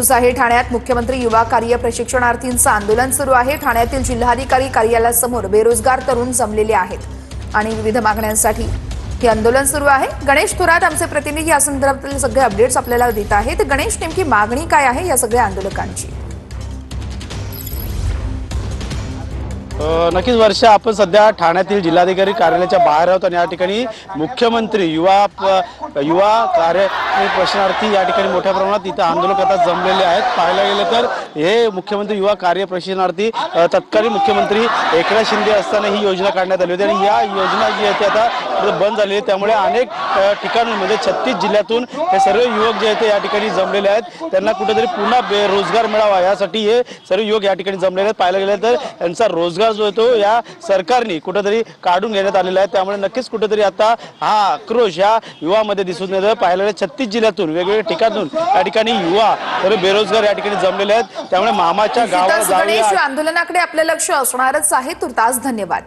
News आहे. ठाण्यात मुख्यमंत्री युवा कार्य प्रशिक्षणार्थींचं आंदोलन सुरू आहे. ठाण्यातील जिल्हाधिकारी कार्यालयासमोर बेरोजगार तरुण जमलेले आहेत. आणि विविध मागण्यांसाठी हे आंदोलन सुरू आहे. गणेश थोरात आमचे प्रतिनिधी या संदर्भातील सगळे अपडेट्स आपल्याला देत आहेत. गणेश नेमकी मागणी काय आहे या सगळ्या आंदोलकांची? नक्कीच वर्ष आपण सध्या ठाण्यातील जिल्हाधिकारी कार्यालयाच्या बाहेर आहोत आणि या ठिकाणी मुख्यमंत्री युवा प- युवा कार्य प्रशिक्षणार्थी या ठिकाणी मोठ्या प्रमाणात इथं आंदोलक आता जमलेले आहेत. पाहायला गेलं तर हे मुख्यमंत्री युवा कार्य प्रशिक्षणार्थी तत्कालीन मुख्यमंत्री एकनाथ शिंदे असताना ही योजना काढण्यात आली होती आणि या योजना जी आहे ती आता बंद झालेली आहे. त्यामुळे अनेक ठिकाणांमध्ये छत्तीस जिल्ह्यातून हे सर्व युवक जे आहेत ते या ठिकाणी जमलेले आहेत. त्यांना कुठेतरी पुन्हा बेरोजगार मिळावा यासाठी हे सर्व युवक या ठिकाणी जमलेले आहेत. पाहायला गेलं तर यांचा रोजगार जो आहे तो या सरकारने कुठेतरी काढून घेण्यात आलेला आहे. त्यामुळे नक्कीच कुठेतरी आता हा आक्रोश या युवामध्ये दिसून येतं पाहायला गेलं छत्तीस जिल्ह्यातून वेगवेगळ्या ठिकाणून या ठिकाणी युवा सर्व बेरोजगार या ठिकाणी जमलेले आहेत. त्यामुळे मामाच्या या आंदोलनाकडे आपलं लक्ष असणारच आहे. तुर्तास धन्यवाद.